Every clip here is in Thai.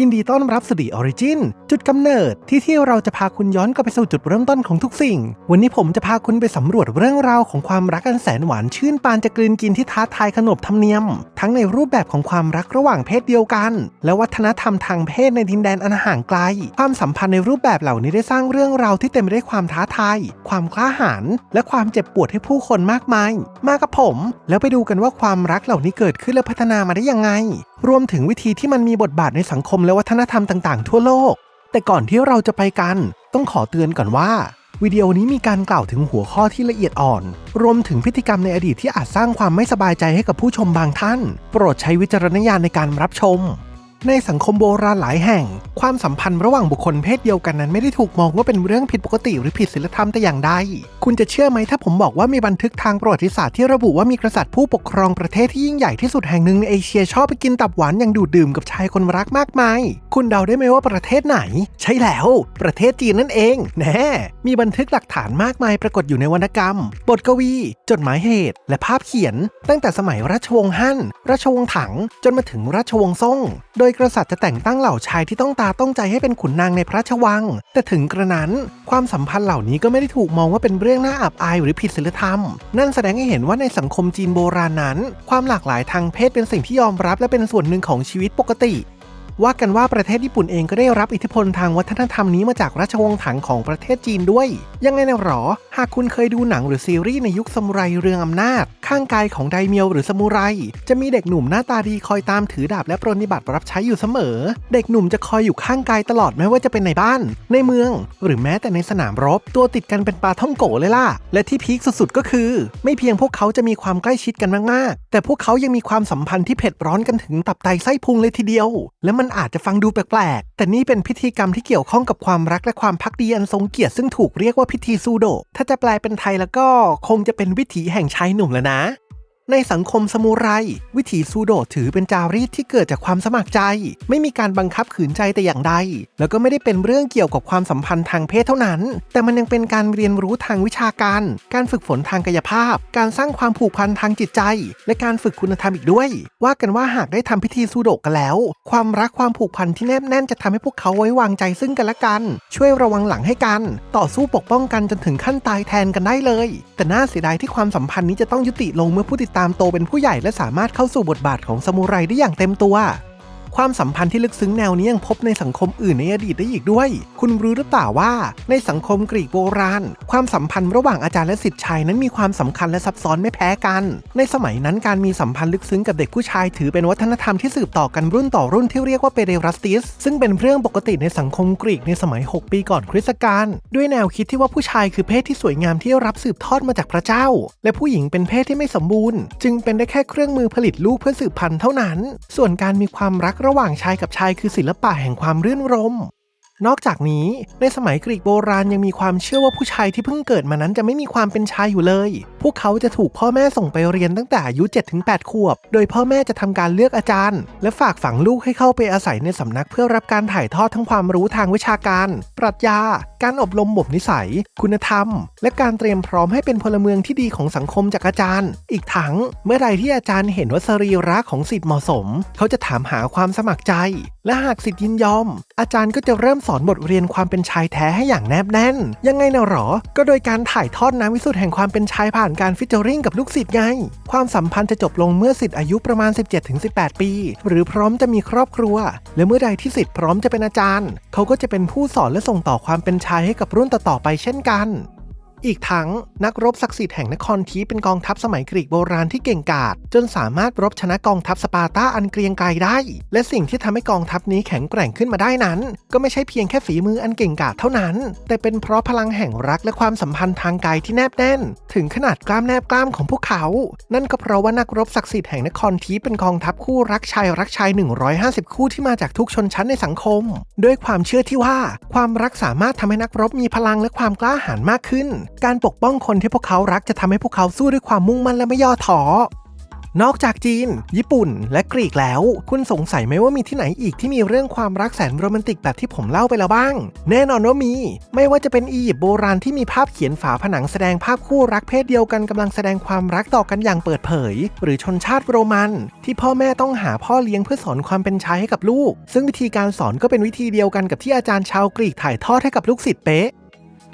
ยินดีต้อนรับสู่ดีออริจินจุดกำเนิดที่ที่เราจะพาคุณย้อนกลับไปสู่จุดเริ่มต้นของทุกสิ่ง วันนี้ผมจะพาคุณไปสำรวจเรื่องราวของความรักอันแสนหวานชื่นปานจะกลืนกินที่ท้าทายขนบธรรมเนียม ทั้งในรูปแบบของความรักระหว่างเพศเดียวกัน และวัฒนธรรมทางเพศในดินแดนอันห่างไกล ความสัมพันธ์ในรูปแบบเหล่านี้ได้สร้างเรื่องราวที่เต็มไปด้วยความท้าทาย ความกล้าหาญและความเจ็บปวดให้ผู้คนมากมาย มากับผม แล้วไปดูกันว่าความรักเหล่านี้เกิดขึ้นและพัฒนามาได้ยังไง รวมถึงวิธีที่มันมีบทบาทในสังคมและวัฒนธรรมต่างๆ ทั่วโลก แต่ก่อนที่เราจะไปกัน ต้องขอเตือนก่อนว่า วิดีโอนี้มีการกล่าวถึงหัวข้อที่ละเอียดอ่อน รวมถึงพฤติกรรมในอดีตที่อาจสร้างความไม่สบายใจให้กับผู้ชมบางท่าน โปรดใช้วิจารณญาณในการรับชม ในสังคมโบราณหลายแห่ง ความสัมพันธ์ระหว่างบุคคลเพศเดียวกันนั้นไม่ได้ถูกมองว่าเป็นเรื่องผิดปกติหรือผิดศีลธรรมแต่อย่างใด คุณจะเชื่อไหมถ้าผมบอกว่ามีบันทึกทางประวัติศาสตร์ที่ระบุว่ามีกษัตริย์ผู้ปกครองประเทศที่ยิ่งใหญ่ที่สุดแห่งหนึ่งในเอเชียชอบไปกินตับหวานอย่างดูดดื่มกับชายคนรักมากมาย คุณเดาได้ไหมว่าประเทศไหน ใช่แล้ว ประเทศจีนนั่นเองแน่มีบันทึกหลักฐานมากมายปรากฏอยู่ในวรรณกรรม บทกวี จดหมายเหตุ และภาพเขียน ตั้งแต่สมัยราชวงศ์ฮั่น ราชวงศ์ถัง จนมาถึงราชวงศ์ซ่ง โดยกษัตริย์จะแต่งตั้งเหล่าชายที่ต้องตาต้องใจให้เป็นขุนนางในพระราชวัง แต่ถึงกระนั้น ความสัมพันธ์เหล่านี้ก็ไม่ได้ถูกมองว่าเป็นเรื่องน่าอับอายหรือผิดศีลธรรม นั่นแสดงให้เห็นว่าในสังคมจีนโบราณนั้น ความหลากหลายทางเพศเป็นสิ่งที่ยอมรับและเป็นส่วนหนึ่งของชีวิตปกติ ว่ากันว่าประเทศญี่ปุ่นเองก็ได้รับอิทธิพลทางวัฒนธรรมนี้มาจากราชวงศ์ถังของประเทศจีนด้วย ยังไงนะหรอ หากคุณเคยดูหนังหรือซีรีส์ในยุคซามูไรเรืองอำนาจ ข้างกายของไดเมียวหรือซามูไร จะมีเด็กหนุ่มหน้าตาดีคอยตามถือดาบและปรนนิบัติรับใช้อยู่เสมอ เด็กหนุ่มจะคอยอยู่ข้างกายตลอดไม่ว่าจะเป็นในบ้าน ในเมือง หรือแม้แต่ในสนามรบ ตัวติดกันเป็นปลาท่องโกเลยล่ะ และที่พีคสุดๆก็คือ ไม่เพียงพวกเขาจะมีความใกล้ชิดกันมากๆ แต่พวกเขายังมีความสัมพันธ์ที่เผ็ดร้อนกันถึงตับไตไส้พุงเลยทีเดียว และมันอาจจะฟังดูแปลกๆ แต่นี่เป็นพิธีกรรมที่เกี่ยวข้องกับความรักและความพักดีอันทรงเกียรติซึ่งถูกเรียกว่าพิธีซูโด ถ้าจะแปลเป็นไทยแล้วก็คงจะเป็นวิถีแห่งชายหนุ่มแล้วนะ ในสังคมสมุไร วิถีซูโดถือเป็นจารีตที่เกิดจากความสมัครใจ ไม่มีการบังคับขืนใจแต่อย่างใด แล้วก็ไม่ได้เป็นเรื่องเกี่ยวกับความสัมพันธ์ทางเพศเท่านั้น แต่มันยังเป็นการเรียนรู้ทางวิชาการ การฝึกฝนทางกายภาพ การสร้างความผูกพันทางจิตใจ และการฝึกคุณธรรมอีกด้วย ว่ากันว่าหากได้ทำพิธีซูโดกันแล้ว ความรักความผูกพันที่แนบแน่นจะทำให้พวกเขาไว้วางใจซึ่งกันและกัน ช่วยระวังหลังให้กัน ต่อสู้ปกป้องกันจนถึงขั้นตายแทนกันได้เลย แต่น่าเสียดายที่ความสัมพันธ์นี้จะต้องยุติลงเมื่อผู้ติดตามโตเป็นผู้ใหญ่และสามารถเข้าสู่บทบาทของซามูไรได้อย่างเต็มตัว ความสัมพันธ์ที่ลึกซึ้งแนวนี้ยังพบในสังคมอื่นในอดีตได้อีกด้วย คุณรู้หรือเปล่าว่า ในสังคมกรีกโบราณ ความสัมพันธ์ระหว่างอาจารย์และศิษย์ชายนั้นมีความสำคัญและซับซ้อนไม่แพ้กัน ในสมัยนั้นการมีสัมพันธ์ลึกซึ้งกับเด็กผู้ชายถือเป็นวัฒนธรรมที่สืบต่อกันรุ่นต่อรุ่นที่เรียกว่าเปเดรัสติส ซึ่งเป็นเรื่องปกติในสังคมกรีกในสมัย 6 ปีก่อนคริสต์กาลด้วยแนวคิดที่ว่าผู้ชายคือเพศที่สวยงามที่รับสืบทอดมาจากพระเจ้า และผู้หญิงเป็นเพศที่ไม่สมบูรณ์ จึงเป็นได้แค่เครื่องมือผลิตลูกเพื่อสืบพันธุ์เท่านั้น ส่วนการมีความรักระหว่างชายกับชายคือศิลปะแห่งความรื่นรม นอกจากนี้ในสมัยกรีกโบราณยังมีความเชื่อว่าผู้ชายที่เพิ่งเกิดมานั้นจะไม่มีความเป็นชายอยู่เลย พวกเขาจะถูกพ่อแม่ส่งไปเรียนตั้งแต่อายุ 7-8 ขวบ โดยพ่อแม่จะทำการเลือกอาจารย์ และฝากฝังลูกให้เข้าไปอาศัยในสำนักเพื่อรับการถ่ายทอดทั้งความรู้ทางวิชาการ ปรัชญา การอบรมบ่มนิสัย คุณธรรม และการเตรียมพร้อมให้เป็นพลเมืองที่ดีของสังคมจากอาจารย์ อีกทั้งเมื่อใดที่อาจารย์เห็นว่าสรีระของสิทธิ์เหมาะสม เขาจะถามหาความสมัครใจ และหากสิทธิ์ยินยอมอาจารย์ก็จะเริ่มสอนบทเรียนความเป็นชายแท้ให้อย่างแนบแน่น ยังไงนะหรอ ก็โดยการถ่ายทอดน้ำวิสุทธิ์แห่งความเป็นชายผ่านการฟิชเจอริงกับลูกศิษย์ไง ความสัมพันธ์จะจบลงเมื่อสิทธิ์อายุประมาณ 17-18 ปี หรือพร้อมจะมีครอบครัว และเมื่อใดที่สิทธิ์พร้อมจะเป็นอาจารย์ เขาก็จะเป็นผู้สอนและส่งต่อความเป็นชายให้กับรุ่นต่อๆไปเช่นกัน อีกทั้งนักรบศักดิ์สิทธิ์แห่งนครทีเป็นกองทัพสมัยกรีกโบราณที่เก่งกาจจนสามารถรบชนะกองทัพสปาร์ตาอันเกรียงไกรได้ และสิ่งที่ทำให้กองทัพนี้แข็งแกร่งขึ้นมาได้นั้น ก็ไม่ใช่เพียงแค่ฝีมืออันเก่งกาจเท่านั้น แต่เป็นเพราะพลังแห่งรักและความสัมพันธ์ทางกายที่แนบแน่น ถึงขนาดกล้ามแนบกล้ามของพวกเขา นั่นก็เพราะว่านักรบศักดิ์สิทธิ์แห่งนครทีเป็นกองทัพคู่รักชายรักชาย 150 คู่ที่มาจากทุกชนชั้นในสังคม ด้วยความเชื่อที่ว่า ความรักสามารถทำให้นักรบมีพลังและความกล้าหาญมากขึ้น การปกป้องคนที่พวกเขารักจะทำให้พวกเขาสู้ด้วยความมุ่งมั่นและไม่ย่อท้อนอกจากจีน ญี่ปุ่น และกรีกแล้ว คุณสงสัยไหมว่ามีที่ไหนอีกที่มีเรื่องความรักแสนโรแมนติกแบบที่ผมเล่าไปแล้วบ้าง แน่นอนว่ามี ไม่ว่าจะเป็นอียิปต์โบราณที่มีภาพเขียนฝาผนังแสดงภาพคู่รักเพศเดียวกันกำลังแสดงความรักต่อกันอย่างเปิดเผย หรือชนชาติโรมัน ที่พ่อแม่ต้องหาพ่อเลี้ยงเพื่อสอนความเป็นชายให้กับลูก ซึ่งวิธีการสอนก็เป็นวิธีเดียวกันกับที่อาจารย์ชาวกรีกถ่ายทอดให้กับลูกศิษย์เป๊ะ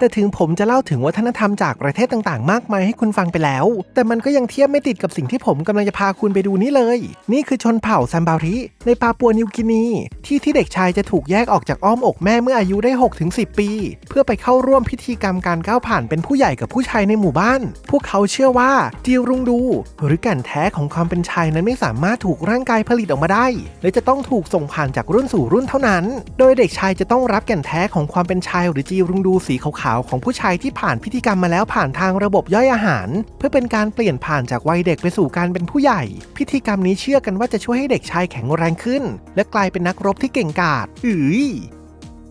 แต่ถึงผมจะเล่าถึงวัฒนธรรมจากประเทศต่างๆ มากมายให้คุณฟังไปแล้ว แต่มันก็ยังเทียบไม่ติดกับสิ่งที่ผมกำลังจะพาคุณไปดูนี่เลย นี่คือชนเผ่าซัมบาริในปาปัวนิวกินี ที่ที่เด็กชายจะถูกแยกออกจากอ้อมอกแม่เมื่ออายุได้ 6-10 ปี เพื่อไปเข้าร่วมพิธีกรรมการก้าวผ่านเป็นผู้ใหญ่กับผู้ชายในหมู่บ้าน พวกเขาเชื่อว่าจีรุงดู หรือแก่นแท้ของความเป็นชายนั้นไม่สามารถถูกร่างกายผลิตออกมาได้ และจะต้องถูกส่งผ่านจากรุ่นสู่รุ่นเท่านั้น โดยเด็กชายจะต้องรับแก่นแท้ของความเป็นชายหรือจีรุงดูสีขาวๆของผู้ชายที่ผ่านพิธีกรรมมาแล้วผ่านทางระบบย่อยอาหาร เพื่อเป็นการเปลี่ยนผ่านจากวัยเด็กไปสู่การเป็นผู้ใหญ่ พิธีกรรมนี้เชื่อกันว่าจะช่วยให้เด็กชายแข็งแรงขึ้น และกลายเป็นนักรบที่เก่งกาจอือ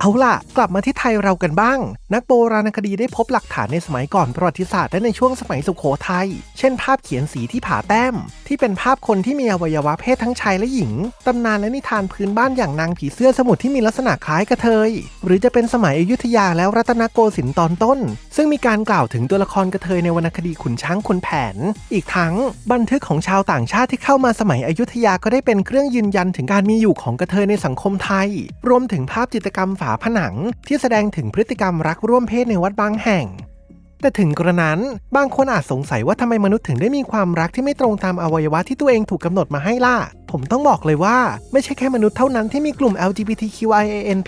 เอาล่ะ กลับมาที่ไทยเรากันบ้าง นักโบราณคดีได้พบหลักฐานในสมัยก่อนประวัติศาสตร์และในช่วงสมัยสุขโขทัย เช่นภาพเขียนสีที่ผาแต้ม ที่เป็นภาพคนที่มีอวัยวะเพศทั้งชายและหญิง ตำนานและนิทานพื้นบ้านอย่างนางผีเสื้อสมุทรที่มีลักษณะคล้ายกระเทย หรือจะเป็นสมัยอยุธยาแล้วรัตนโกสินทร์ตอนต้น ซึ่งมีการกล่าวถึงตัวละครกระเทยในวรรณคดีขุนช้างขุนแผน อีกทั้งบันทึกของชาวต่างชาติที่เข้ามาสมัยอยุธยาก็ได้เป็นเครื่องยืนยันถึงการมีอยู่ของกระเทยในสังคมไทย รวมถึงภาพจิตรกรรมฝาผนังที่แสดงถึงพฤติกรรมรักร่วมเพศในวัดบางแห่ง แต่ถึงกระนั้นบางคนอาจสงสัยว่าทำไมมนุษย์ถึงได้มีความรักที่ไม่ตรงตามอวัยวะที่ตัวเองถูกกำหนดมาให้ล่ะ ผมต้องบอกเลยว่า ไม่ใช่แค่มนุษย์เท่านั้นที่มีกลุ่ม LGBTQIAN+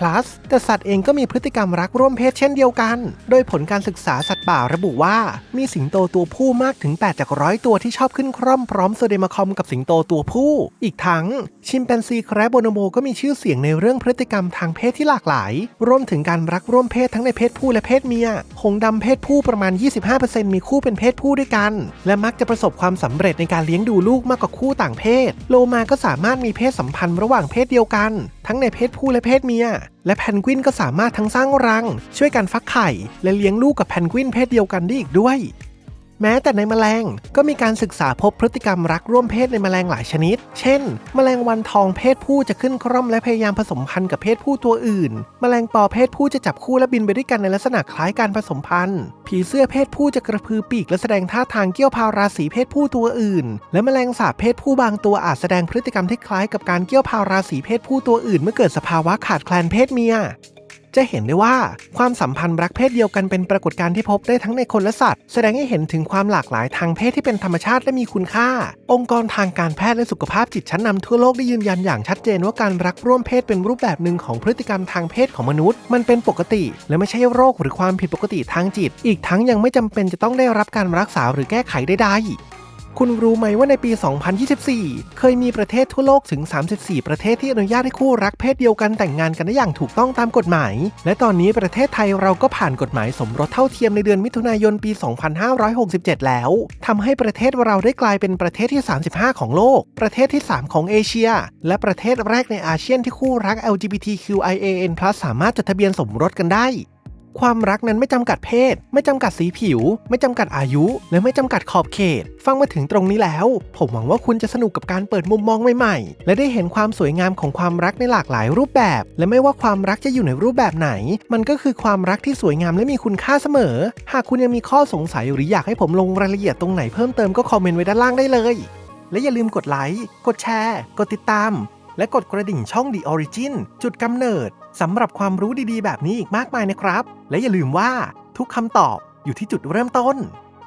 แต่สัตว์เองก็มีพฤติกรรมรักร่วมเพศเช่นเดียวกัน โดยผลการศึกษาสัตว์ป่าระบุว่า มีสิงโตตัวผู้มากถึง 8 จากร้อยตัวที่ชอบขึ้นคร่อมพร้อมโซเดมาคอมกับสิงโตตัวผู้ อีกทั้ง ชิมแปนซีแคระโบโนโมก็มีชื่อเสียงในเรื่องพฤติกรรมทางเพศที่หลากหลาย รวมถึงการรักร่วมเพศทั้งในเพศผู้และเพศเมียหงดำเพศผู้ประมาณ 25%มีคู่เป็นเพศผู้ด้วยกัน และมักจะประสบความสำเร็จในการเลี้ยงดูลูกมากกว่าคู่ต่างเพศ โลมาก็็สามารถมีเพศสัมพันธ์ระหว่างเพศเดียวกัน ทั้งในเพศผู้และเพศเมีย และแพนกวินก็สามารถทั้งสร้างรัง ช่วยกันฟักไข่ และเลี้ยงลูกกับแพนกวินเพศเดียวกันได้อีกด้วย แม้แต่ในแมลงก็มีการศึกษาพบพฤติกรรมรักร่วมเพศในแมลงหลายชนิด เช่น แมลงวันทองเพศผู้จะขึ้นคร่อมและพยายามผสมพันธุ์กับเพศผู้ตัวอื่น แมลงปอเพศผู้จะจับคู่และบินไปด้วยกันในลักษณะคล้ายการผสมพันธุ์ ผีเสื้อเพศผู้จะกระพือปีกและแสดงท่าทางเกี้ยวพาวราศีเพศผู้ตัวอื่น และแมลงสาบเพศผู้บางตัวอาจแสดงพฤติกรรมที่คล้ายกับการเกี้ยวพาวราศีเพศผู้ตัวอื่น เมื่อเกิดสภาวะขาดแคลนเพศเมีย จะเห็นได้ว่าความสัมพันธ์รักเพศเดียวกันเป็นปรากฏการณ์ที่พบได้ทั้งในคนและสัตว์ แสดงให้เห็นถึงความหลากหลายทางเพศที่เป็นธรรมชาติและมีคุณค่า องค์กรทางการแพทย์และสุขภาพจิตชั้นนำทั่วโลกได้ยืนยันอย่างชัดเจนว่าการรักร่วมเพศเป็นรูปแบบหนึ่งของพฤติกรรมทางเพศของมนุษย์ มันเป็นปกติ และไม่ใช่โรคหรือความผิดปกติทางจิต อีกทั้งยังไม่จำเป็นจะต้องได้รับการรักษาหรือแก้ไขใดๆ คุณรู้ไหมว่าในปี 2024 เคยมีประเทศทั่วโลกถึง 34 ประเทศที่อนุญาตให้คู่รักเพศเดียวกันแต่งงานกันได้อย่างถูกต้องตามกฎหมาย และตอนนี้ประเทศไทยเราก็ผ่านกฎหมายสมรสเท่าเทียมในเดือนมิถุนายนปี 2567 แล้วทำให้ประเทศเราได้กลายเป็นประเทศที่ 35 ของโลก ประเทศที่ 3 ของเอเชีย และประเทศแรกในอาเซียนที่คู่รัก LGBTQIAN+ สามารถจดทะเบียนสมรสกันได้ ความรักนั้นไม่จำกัดเพศ ไม่จำกัดสีผิว ไม่จำกัดอายุ และไม่จำกัดขอบเขต ฟังมาถึงตรงนี้แล้ว ผมหวังว่าคุณจะสนุกกับการเปิดมุมมองใหม่ๆ และได้เห็นความสวยงามของความรักในหลากหลายรูปแบบ และไม่ว่าความรักจะอยู่ในรูปแบบไหน มันก็คือความรักที่สวยงามและมีคุณค่าเสมอ หากคุณยังมีข้อสงสัยหรืออยากให้ผมลงรายละเอียดตรงไหนเพิ่มเติมก็คอมเมนต์ไว้ด้านล่างได้เลย และอย่าลืมกดไลค์กดแชร์ กดติดตาม และกดกระดิ่งช่อง The Origin จุดกำเนิดสำหรับความรู้ดีๆ แบบนี้อีกมากมายนะครับ และอย่าลืมว่าทุกคำตอบอยู่ที่จุดเริ่มต้น